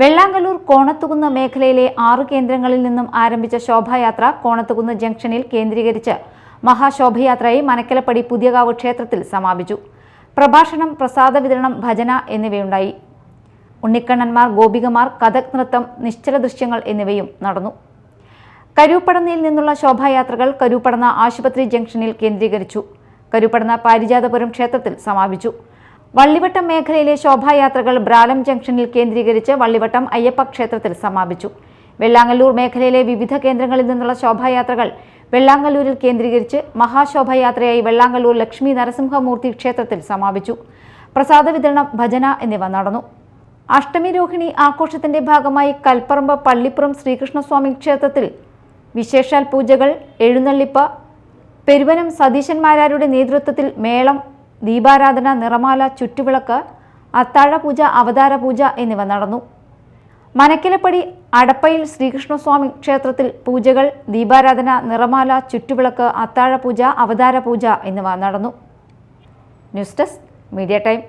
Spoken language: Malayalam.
വെള്ളാങ്കല്ലൂർ കോണത്തുകുന്ന് മേഖലയിലെ ആറ് കേന്ദ്രങ്ങളിൽ നിന്നും ആരംഭിച്ച ശോഭായാത്ര കോണത്തുകുന്ന് ജംഗ്ഷനിൽ കേന്ദ്രീകരിച്ച് മഹാശോഭയാത്രയെ മനക്കലപ്പടി പുതിയകാവ് ക്ഷേത്രത്തിൽ സമാപിച്ചു. പ്രഭാഷണം പ്രസാദ വിതരണം ഭജന എന്നിവയുണ്ടായി. ഉണ്ണിക്കണ്ണന്മാർ ഗോപികമാർ കഥക് നൃത്തം നിശ്ചല ദൃശ്യങ്ങൾ എന്നിവയും നടന്നു. കരൂപ്പടന്നയിൽ നിന്നുള്ള ശോഭായാത്രകൾ കരുപ്പടന്ന ആശുപത്രി ജംഗ്ഷനിൽ കേന്ദ്രീകരിച്ചു. കരുപ്പടന്ന പാരിജാതപുരം ക്ഷേത്രത്തിൽ സമാപിച്ചു. വള്ളിവട്ടം മേഖലയിലെ ശോഭായാത്രകൾ ബ്രാലം ജംഗ്ഷനിൽ കേന്ദ്രീകരിച്ച് വള്ളിവട്ടം അയ്യപ്പ ക്ഷേത്രത്തിൽ സമാപിച്ചു. വെള്ളാങ്ങല്ലൂർ മേഖലയിലെ വിവിധ കേന്ദ്രങ്ങളിൽ നിന്നുള്ള ശോഭായാത്രകൾ വെള്ളാങ്ങല്ലൂരിൽ കേന്ദ്രീകരിച്ച് മഹാശോഭയാത്രയായി വെള്ളാങ്ങല്ലൂർ ലക്ഷ്മി നരസിംഹമൂർത്തി ക്ഷേത്രത്തിൽ സമാപിച്ചു. പ്രസാദ വിതരണം ഭജന എന്നിവ നടന്നു. അഷ്ടമി രോഹിണി ആഘോഷത്തിന്റെ ഭാഗമായി കൽപ്പറമ്പ് പള്ളിപ്പുറം ശ്രീകൃഷ്ണസ്വാമി ക്ഷേത്രത്തിൽ വിശേഷാൽ പൂജകൾ എഴുന്നള്ളിപ്പ് പെരുവനം സതീശന്മാരാരുടെ നേതൃത്വത്തിൽ മേളം ദീപാരാധന നിറമാല ചുറ്റുവിളക്ക് അത്താഴപൂജ അവതാര പൂജ എന്നിവ നടന്നു. മനക്കിലപ്പടി അടപ്പയിൽ ശ്രീകൃഷ്ണസ്വാമി ക്ഷേത്രത്തിൽ പൂജകൾ ദീപാരാധന നിറമാല ചുറ്റുവിളക്ക് അത്താഴപൂജ അവതാര പൂജ എന്നിവ നടന്നു. News desk media time.